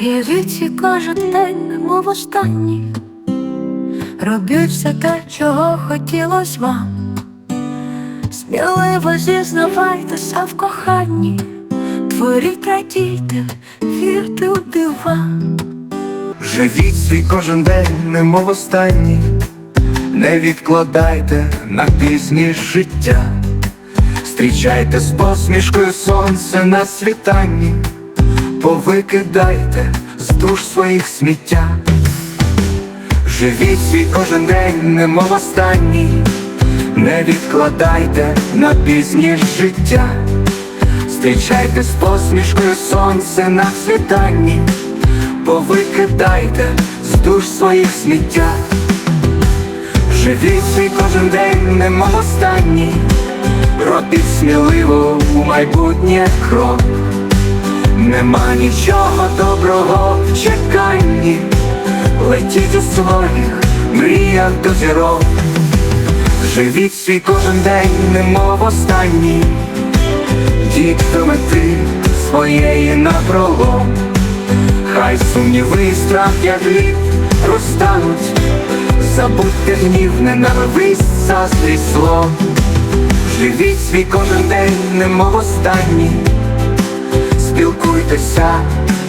І кожен день, немов останній. Робіть все те, чого хотілось вам. Сміливо зізнавайтеся в коханні, творіть, радійте, вірте у дива. Живіть свій кожен день, немов останній, не відкладайте на пізніше життя, Зустрічайте з посмішкою сонце на світанні, повикидайте з душ своїх сміття. Живіть свій кожен день, немов останній, не відкладайте на пізніше життя, Зустрічайте з посмішкою сонце на світанні, повикидайте з душ своїх сміття. Живіть свій кожен день, немов останній, робіть сміливо у майбутнє крок. Нема нічого доброго. В чеканні, летіть у своїх мріях до зірок. Живіть свій кожен день, немов останній, Йдіть до мети своєї напролом, хай сумніви і страх, як лід, розтануть, забудьте гнів, ненависть, заздрість зло. Живіть свій кожен день, немов останній, спілкуйтеся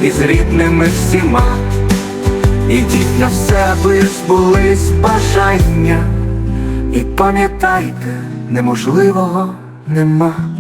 із рідними всіма, ідіть на все, аби збулись бажання, і пам'ятайте, неможливого нема.